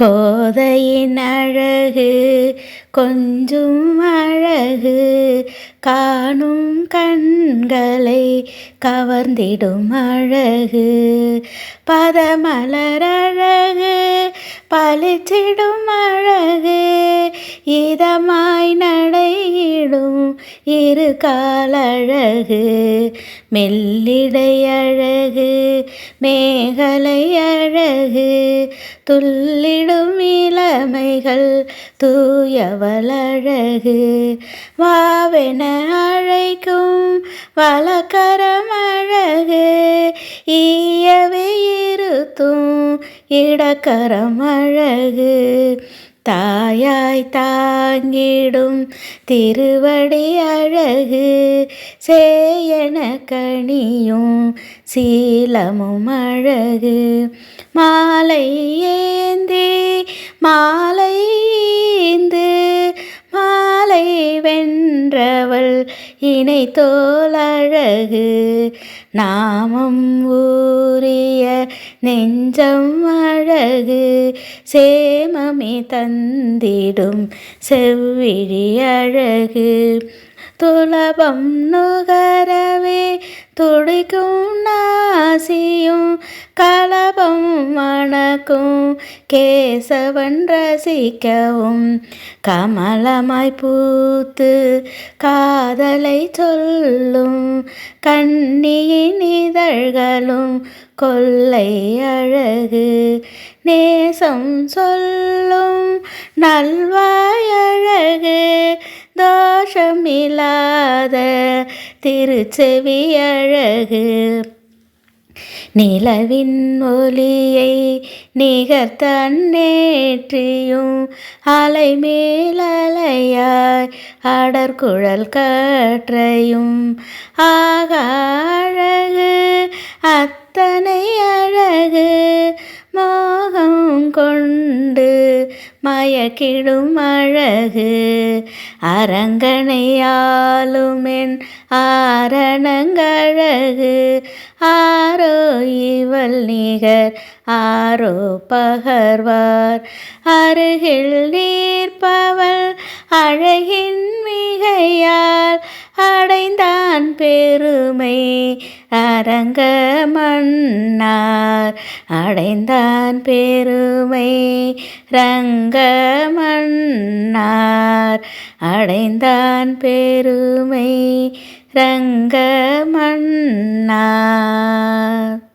கோதையின் அழகு கொஞ்சும் அழகு காணும் கண்களை கவர்ந்திடும் அழகு. பதமலரழகு பளிச்சிடும் அழகு இதமாய் நடையிடும் இரு காலழகு மெல்லிடை அழகு மேகலை அழகு துள்ளிடும் இளமைகள் தூயவளழகு. வாவென அழைக்கும் வழக்கரம் அழகு ஈயவே இருத்தும் இடக்கரம் அழகு தாயாய் தாங்கிடும் திருவடி அழகு சேயன கணியும் சீலமும் அழகு. மாலை ஏந்தி மாலை இணை தோலழகு நாமம் ஊரிய நெஞ்சம் அழகு. சேமமே தந்திடும் செவ்விழி அழகு. துலபம் நுகரவே துடிக்கும் நாசியும் கலபம் வணக்கும். கேசவன் ரசிக்கவும். கமலமாய் பூத்து காதலை சொல்லும். கண்ணியின் இதழ்களும் கொல்லை அழகு. நேசம் சொல்லும். நல்வாயழகு தோஷமில்லாத திருச்செவி அழகு. நிலவின் ஒலியை நிகர் தன்னேற்றியும் அலை மேலலையாய் அடற்குழல் காற்றையும். ஆக அழகு அத்தனை அழகு மோகம் கொண்டு மயக்கிடும் அழகு. அரங்கனையாளுமென் ஆரணங்கழகு. ஆரோ இவள் நிகர் ஆரோ பகர்வார். அருகில் நீர்ப்பவள் அழகின் மிகையால் அடைந்தான் பெருமை. அரங்க மன்னா அடைந்தான் பெருமை ரங்கமன்னார். அடைந்தான் பெருமை ரங்கமன்னார்.